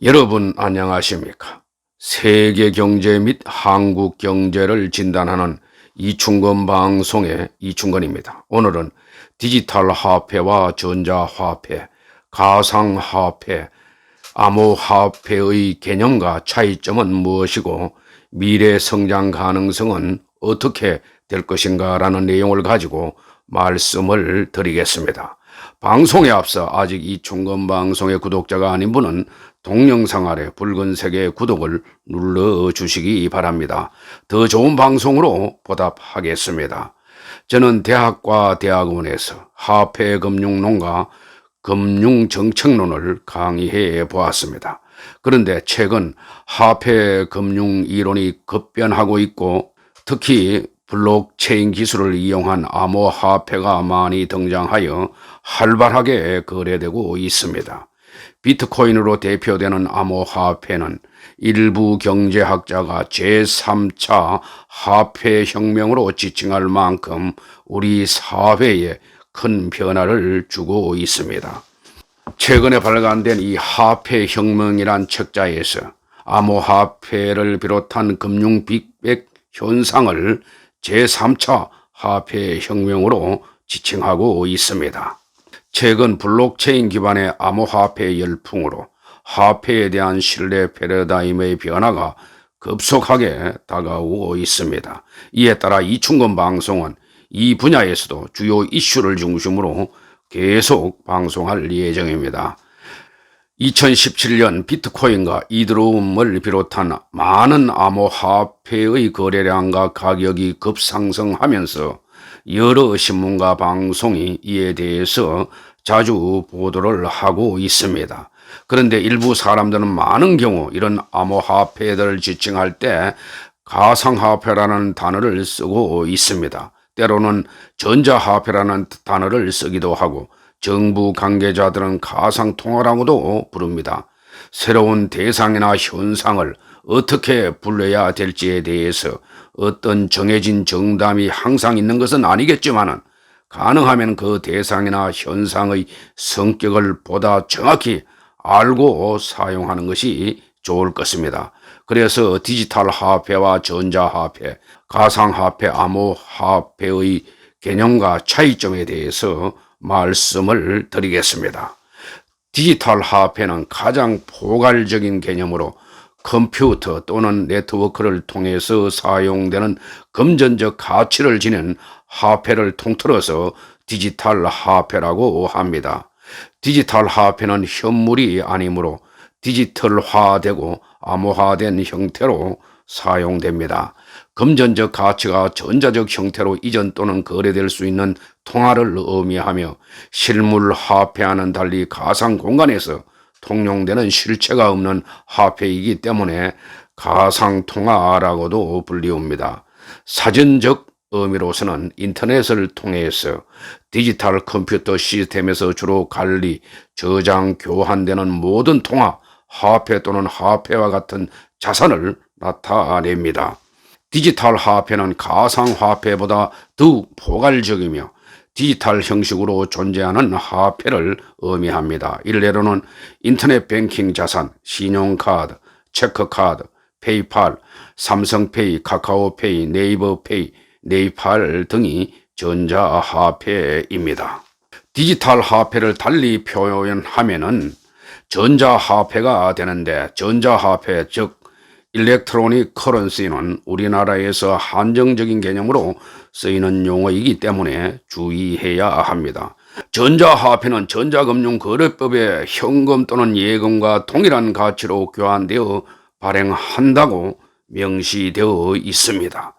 여러분 안녕하십니까? 세계 경제 및 한국 경제를 진단하는 이충건 방송의 이충건입니다. 오늘은 디지털 화폐와 전자화폐, 가상화폐, 암호화폐의 개념과 차이점은 무엇이고 미래 성장 가능성은 어떻게 될 것인가 라는 내용을 가지고 말씀을 드리겠습니다. 방송에 앞서 아직 이 충건 방송의 구독자가 아닌 분은 동영상 아래 붉은색의 구독을 눌러 주시기 바랍니다. 더 좋은 방송으로 보답하겠습니다. 저는 대학과 대학원에서 화폐금융론과 금융정책론을 강의해 보았습니다. 그런데 최근 화폐금융 이론이 급변하고 있고 특히 블록체인 기술을 이용한 암호화폐가 많이 등장하여 활발하게 거래되고 있습니다. 비트코인으로 대표되는 암호화폐는 일부 경제학자가 제3차 화폐혁명으로 지칭할 만큼 우리 사회에 큰 변화를 주고 있습니다. 최근에 발간된 이 화폐혁명이란 책자에서 암호화폐를 비롯한 금융 빅백 현상을 제3차 화폐혁명으로 지칭하고 있습니다. 최근 블록체인 기반의 암호화폐 열풍으로 화폐에 대한 신뢰 패러다임의 변화가 급속하게 다가오고 있습니다. 이에 따라 이충건 방송은 이 분야에서도 주요 이슈를 중심으로 계속 방송할 예정입니다. 2017년 비트코인과 이드로움을 비롯한 많은 암호화폐의 거래량과 가격이 급상승하면서 여러 신문과 방송이 이에 대해서 자주 보도를 하고 있습니다. 그런데 일부 사람들은 많은 경우 이런 암호화폐들을 지칭할 때 가상화폐라는 단어를 쓰고 있습니다. 때로는 전자화폐라는 단어를 쓰기도 하고 정부 관계자들은 가상통화라고도 부릅니다. 새로운 대상이나 현상을 어떻게 불러야 될지에 대해서 어떤 정해진 정답이 항상 있는 것은 아니겠지만은 가능하면 그 대상이나 현상의 성격을 보다 정확히 알고 사용하는 것이 좋을 것입니다. 그래서 디지털 화폐와 전자화폐, 가상화폐, 암호화폐의 개념과 차이점에 대해서 말씀을 드리겠습니다. 디지털 화폐는 가장 포괄적인 개념으로 컴퓨터 또는 네트워크를 통해서 사용되는 금전적 가치를 지닌 화폐를 통틀어서 디지털 화폐라고 합니다. 디지털 화폐는 현물이 아니므로 디지털화되고 암호화된 형태로 사용됩니다. 금전적 가치가 전자적 형태로 이전 또는 거래될 수 있는 통화를 의미하며 실물 화폐와는 달리 가상 공간에서 통용되는 실체가 없는 화폐이기 때문에 가상 통화라고도 불리웁니다. 사전적 의미로서는 인터넷을 통해서 디지털 컴퓨터 시스템에서 주로 관리, 저장, 교환되는 모든 통화, 화폐 또는 화폐와 같은 자산을 나타냅니다. 디지털 화폐는 가상 화폐보다 더 포괄적이며 디지털 형식으로 존재하는 화폐를 의미합니다. 일례로는 인터넷 뱅킹 자산, 신용카드, 체크카드, 페이팔, 삼성페이, 카카오페이, 네이버페이, 네이팔 등이 전자화폐입니다. 디지털 화폐를 달리 표현하면은 전자화폐가 되는데 전자화폐 즉 일렉트로닉 커런시는 우리나라에서 한정적인 개념으로 쓰이는 용어이기 때문에 주의해야 합니다. 전자화폐는 전자금융거래법에 현금 또는 예금과 동일한 가치로 교환되어 발행한다고 명시되어 있습니다.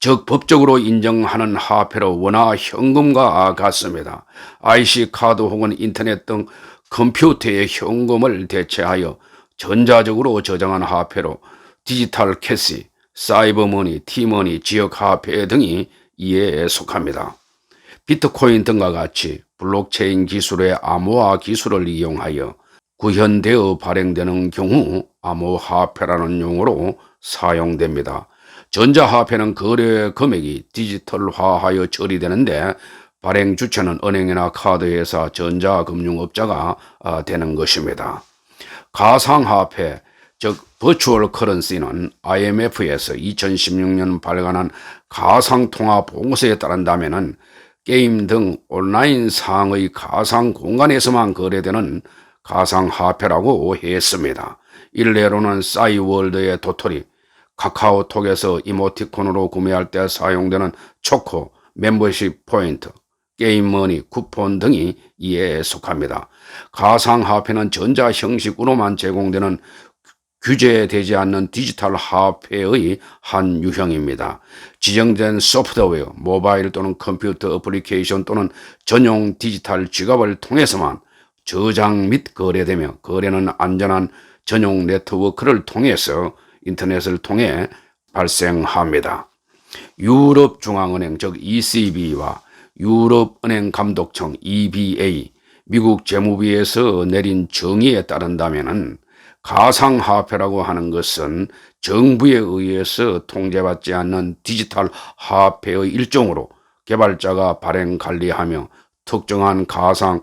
즉 법적으로 인정하는 화폐로 원화 현금과 같습니다. IC 카드 혹은 인터넷 등 컴퓨터의 현금을 대체하여 전자적으로 저장한 화폐로 디지털 캐시, 사이버머니, 티머니, 지역화폐 등이 이에 속합니다. 비트코인 등과 같이 블록체인 기술의 암호화 기술을 이용하여 구현되어 발행되는 경우 암호화폐라는 용어로 사용됩니다. 전자화폐는 거래 금액이 디지털화하여 처리되는데 발행 주체는 은행이나 카드회사, 전자금융업자가 되는 것입니다. 가상화폐, 즉 버추얼 커런시는 IMF에서 2016년 발간한 가상통화 보고서에 따른다면 게임 등 온라인 상의 가상 공간에서만 거래되는 가상화폐라고 했습니다. 일례로는 싸이월드의 도토리, 카카오톡에서 이모티콘으로 구매할 때 사용되는 초코, 멤버십 포인트, 게임머니, 쿠폰 등이 이에 속합니다. 가상화폐는 전자 형식으로만 제공되는 규제되지 않는 디지털 화폐의 한 유형입니다. 지정된 소프트웨어, 모바일 또는 컴퓨터 어플리케이션 또는 전용 디지털 지갑을 통해서만 저장 및 거래되며 거래는 안전한 전용 네트워크를 통해서 인터넷을 통해 발생합니다. 유럽중앙은행 즉 ECB와 유럽은행 감독청 EBA, 미국 재무부에서 내린 정의에 따른다면은 가상화폐라고 하는 것은 정부에 의해서 통제받지 않는 디지털 화폐의 일종으로 개발자가 발행 관리하며 특정한 가상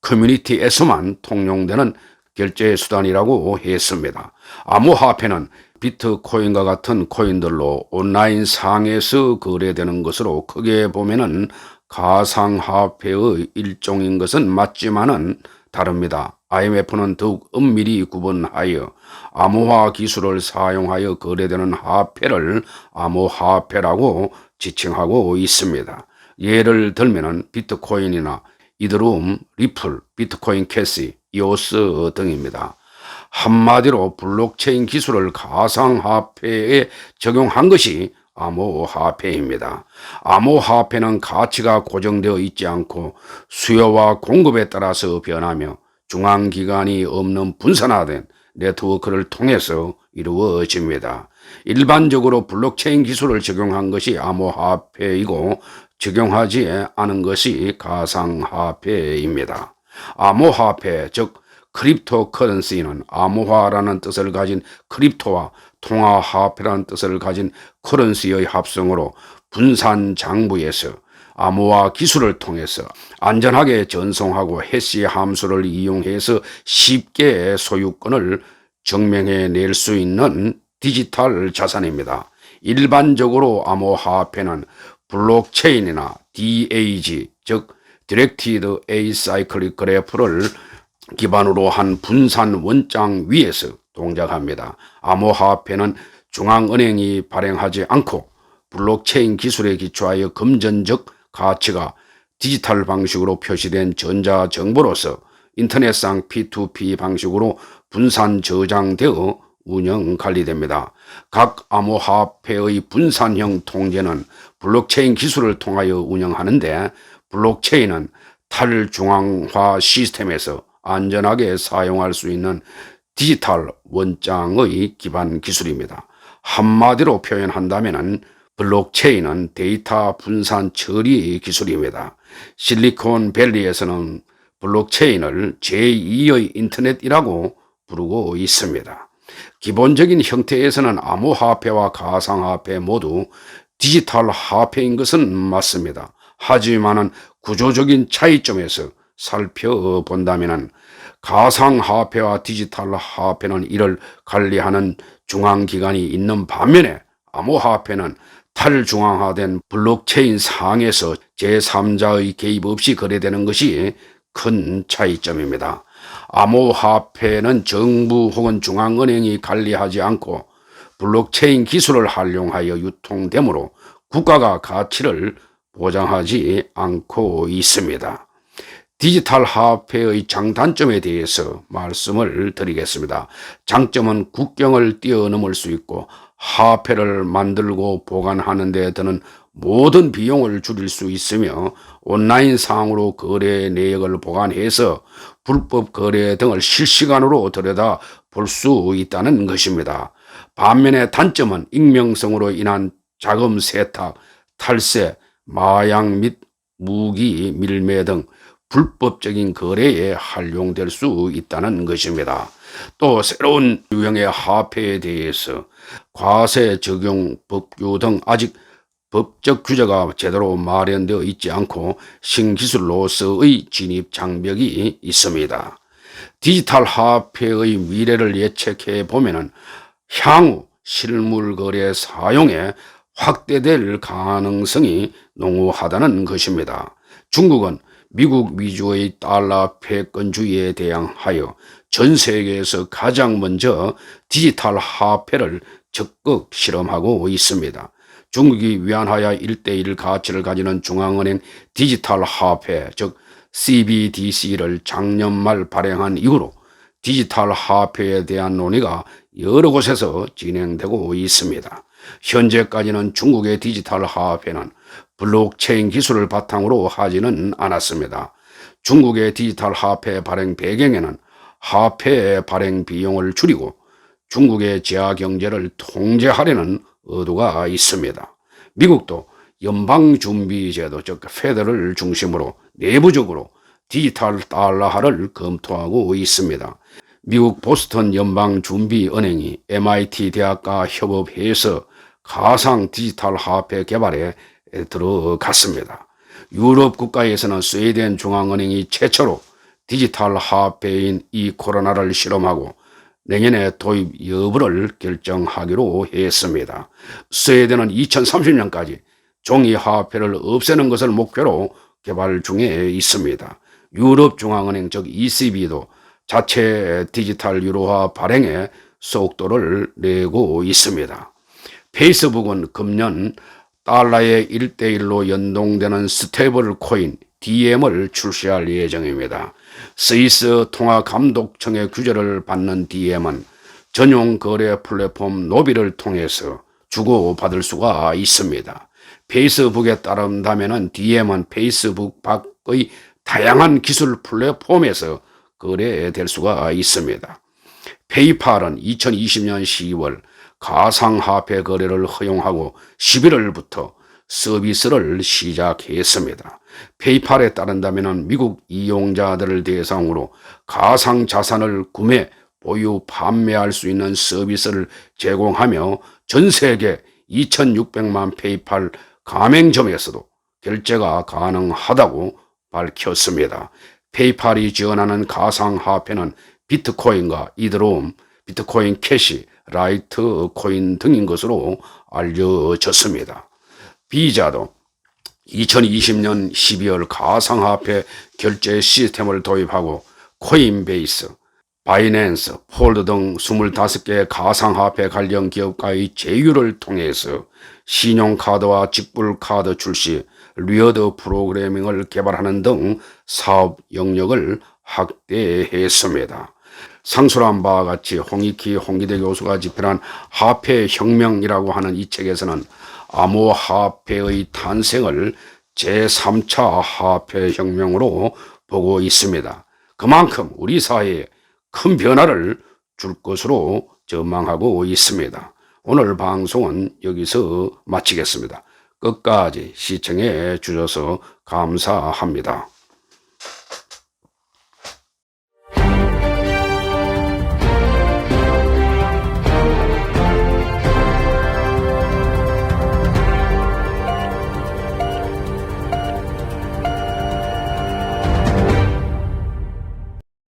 커뮤니티에서만 통용되는 결제 수단이라고 했습니다. 암호화폐는 비트코인과 같은 코인들로 온라인 상에서 거래되는 것으로 크게 보면은 가상화폐의 일종인 것은 맞지만은 다릅니다. IMF는 더욱 엄밀히 구분하여 암호화 기술을 사용하여 거래되는 화폐를 암호화폐라고 지칭하고 있습니다. 예를 들면 비트코인이나 이더룸, 리플, 비트코인 캐시, 이오스 등입니다. 한마디로 블록체인 기술을 가상화폐에 적용한 것이 암호화폐입니다. 암호화폐는 가치가 고정되어 있지 않고 수요와 공급에 따라서 변하며 중앙기관이 없는 분산화된 네트워크를 통해서 이루어집니다. 일반적으로 블록체인 기술을 적용한 것이 암호화폐이고 적용하지 않은 것이 가상화폐입니다. 암호화폐, 즉 크립토 커런시는 암호화라는 뜻을 가진 크립토와 통화화폐라는 뜻을 가진 커런시의 합성으로 분산 장부에서 암호화 기술을 통해서 안전하게 전송하고 해시 함수를 이용해서 쉽게 소유권을 증명해 낼 수 있는 디지털 자산입니다. 일반적으로 암호화폐는 블록체인이나 DAG, 즉 디렉티드 에이사이클릭 그래프를 기반으로 한 분산 원장 위에서 동작합니다. 암호화폐는 중앙은행이 발행하지 않고 블록체인 기술에 기초하여 금전적 가치가 디지털 방식으로 표시된 전자 정보로서 인터넷상 P2P 방식으로 분산 저장되어 운영 관리됩니다. 각 암호화폐의 분산형 통제는 블록체인 기술을 통하여 운영하는데 블록체인은 탈중앙화 시스템에서 안전하게 사용할 수 있는 디지털 원장의 기반 기술입니다. 한마디로 표현한다면 블록체인은 데이터 분산 처리 기술입니다. 실리콘밸리에서는 블록체인을 제2의 인터넷이라고 부르고 있습니다. 기본적인 형태에서는 암호화폐와 가상화폐 모두 디지털 화폐인 것은 맞습니다. 하지만은 구조적인 차이점에서 살펴본다면 가상화폐와 디지털 화폐는 이를 관리하는 중앙기관이 있는 반면에 암호화폐는 탈중앙화된 블록체인 상에서 제3자의 개입 없이 거래되는 것이 큰 차이점입니다. 암호화폐는 정부 혹은 중앙은행이 관리하지 않고 블록체인 기술을 활용하여 유통되므로 국가가 가치를 보장하지 않고 있습니다. 디지털 화폐의 장단점에 대해서 말씀을 드리겠습니다. 장점은 국경을 뛰어넘을 수 있고 화폐를 만들고 보관하는 데 드는 모든 비용을 줄일 수 있으며 온라인 상으로 거래 내역을 보관해서 불법 거래 등을 실시간으로 들여다 볼 수 있다는 것입니다. 반면에 단점은 익명성으로 인한 자금 세탁, 탈세, 마약 및 무기 밀매 등 불법적인 거래에 활용될 수 있다는 것입니다. 또 새로운 유형의 화폐에 대해서 과세 적용 법규 등 아직 법적 규제가 제대로 마련되어 있지 않고 신기술로서의 진입 장벽이 있습니다. 디지털 화폐의 미래를 예측해 보면은 향후 실물 거래 사용에 확대될 가능성이 농후하다는 것입니다. 중국은 미국 위주의 달러 패권주의에 대항하여 전 세계에서 가장 먼저 디지털 화폐를 적극 실험하고 있습니다. 중국이 위안화야 1대1 가치를 가지는 중앙은행 디지털 화폐, 즉 CBDC를 작년 말 발행한 이후로 디지털 화폐에 대한 논의가 여러 곳에서 진행되고 있습니다. 현재까지는 중국의 디지털 화폐는 블록체인 기술을 바탕으로 하지는 않았습니다. 중국의 디지털 화폐 발행 배경에는 화폐 발행 비용을 줄이고 중국의 지하 경제를 통제하려는 의도가 있습니다. 미국도 연방준비제도 즉 페더를 중심으로 내부적으로 디지털 달러화를 검토하고 있습니다. 미국 보스턴 연방준비은행이 MIT 대학과 협업해서 가상 디지털 화폐 개발에 들어갔습니다. 유럽 국가에서는 스웨덴 중앙은행이 최초로 디지털 화폐인 이 코로나를 실험하고 내년에 도입 여부를 결정하기로 했습니다. 스웨덴은 2030년까지 종이 화폐를 없애는 것을 목표로 개발 중에 있습니다. 유럽 중앙은행 즉 ECB도 자체 디지털 유로화 발행에 속도를 내고 있습니다. 페이스북은 금년 달러의 1대1로 연동되는 스테이블 코인 DM을 출시할 예정입니다. 스위스 통화감독청의 규제를 받는 DM은 전용 거래 플랫폼 노비를 통해서 주고받을 수가 있습니다. 페이스북에 따른다면 DM은 페이스북 밖의 다양한 기술 플랫폼에서 거래될 수가 있습니다. 페이팔은 2020년 10월 가상화폐 거래를 허용하고 11월부터 서비스를 시작했습니다. 페이팔에 따른다면 미국 이용자들을 대상으로 가상 자산을 구매, 보유, 판매할 수 있는 서비스를 제공하며 전 세계 2600만 페이팔 가맹점에서도 결제가 가능하다고 밝혔습니다. 페이팔이 지원하는 가상화폐는 비트코인과 이더리움, 비트코인 캐시, 라이트코인 등인 것으로 알려졌습니다. 비자도 2020년 12월 가상화폐 결제 시스템을 도입하고 코인베이스, 바이낸스, 폴드 등 25개 가상화폐 관련 기업과의 제휴를 통해서 신용카드와 직불카드 출시, 리어드 프로그래밍을 개발하는 등 사업 영역을 확대했습니다. 상술한 바와 같이 홍익희 홍기대 교수가 집필한 화폐 혁명이라고 하는 이 책에서는 암호화폐의 탄생을 제3차 화폐 혁명으로 보고 있습니다. 그만큼 우리 사회에 큰 변화를 줄 것으로 전망하고 있습니다. 오늘 방송은 여기서 마치겠습니다. 끝까지 시청해 주셔서 감사합니다.